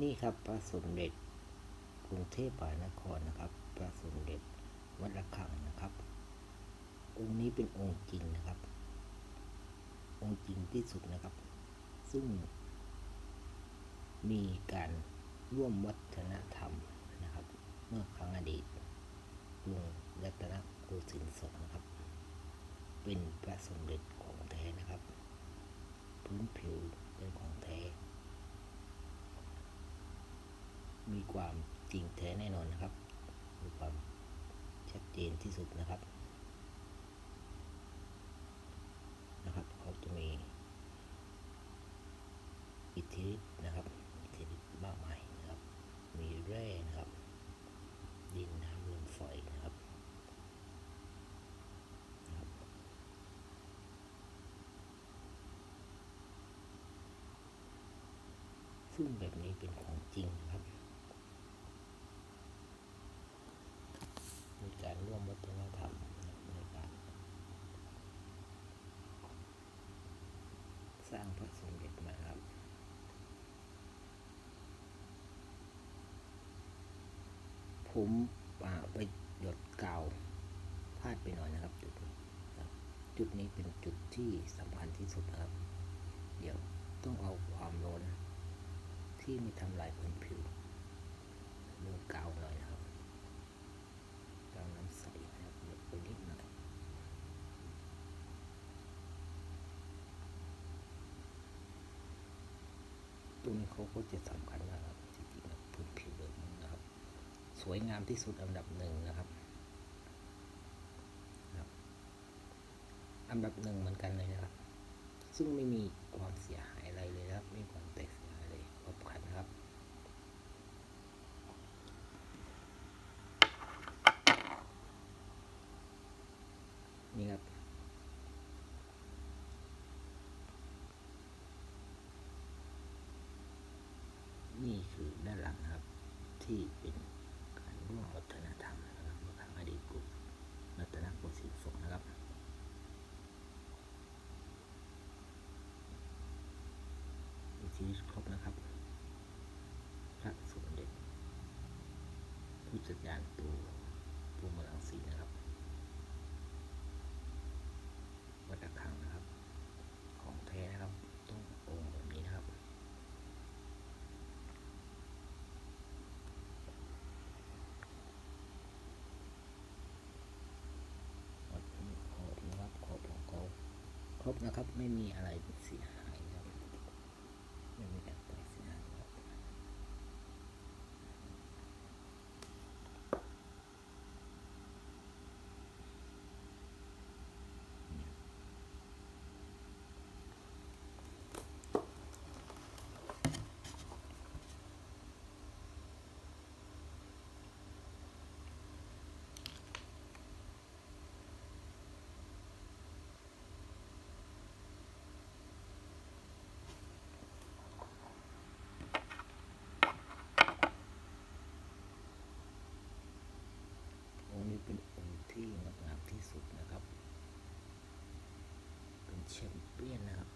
นี่ครับพระสมเด็จกรุงเทพมหานครนะครับพระสมเด็จวัดระฆังนะครับ องค์นี้เป็นองค์จริงนะครับ องค์จริงที่สุดนะครับ ซึ่ง มีการร่วมวัฒนธรรมนะครับ เมื่อครั้งอดีตกรุงรัตนโกสินทร์สงนะครับ เป็นพระสมเด็จของแท้นะครับ พื้นผิวเป็นของแท้ มีความจริงแท้แน่นอนนะครับ มีความชัดเจนที่สุดนะครับ นะครับเขาจะมีอิทธิฤทธิ์นะครับอิทธิฤทธิ์มากมายนะครับ มีแร่นะครับ ดินน้ำลมไฟนะครับนะครับซึ่งแบบนี้เป็นของจริงนะครับ มีการร่วมวัฒนธรรมนะครับในการ สร้างพระสมเด็จมาครับ ผมอ่าไปหยดเกาวพลาดไปหน่อยนะครับจุดนี้จุดนี้เป็นจุดที่สำคัญที่สุดนะครับ เดี๋ยวต้องเอาความร้อนที่ม่ทำลายพื้นผิวเรื่องกาวหน่อยนะครับกาวน้ำใสนะครับหยดไปนิดหน่อย ตรงนี้เขาก็จะสำคัญมากครับจริงๆแล้วพื้นผิวเลยนะครับ สวยงามที่สุดอันดับหนึ่งนะครับ อันดับหนึ่งเหมือนกันเลยนะครับ ซึ่งไม่มีความเสียหายอะไรเลยนะครับไม่มีความแตกเสียหายเลยครบคันครับนี่ครับ นี่คือด้านหลังครับที่เป็นการร่วมวัฒนธรรมนะครับเมื่อครั้งอดีตกลุ่มรัตนโกสินทร์สงนะครับ มีชีวิตครบนะครับ พระสมเด็จผู้จัดการตูปูเมืองศรีนะครับ วัดระฆังนะครับ ของแท้นะครับ ต้ององค์แบบนี้นะครับ ขอบนะ ครับนะครับ ไม่มีอะไรเสียห เปียนนะครับ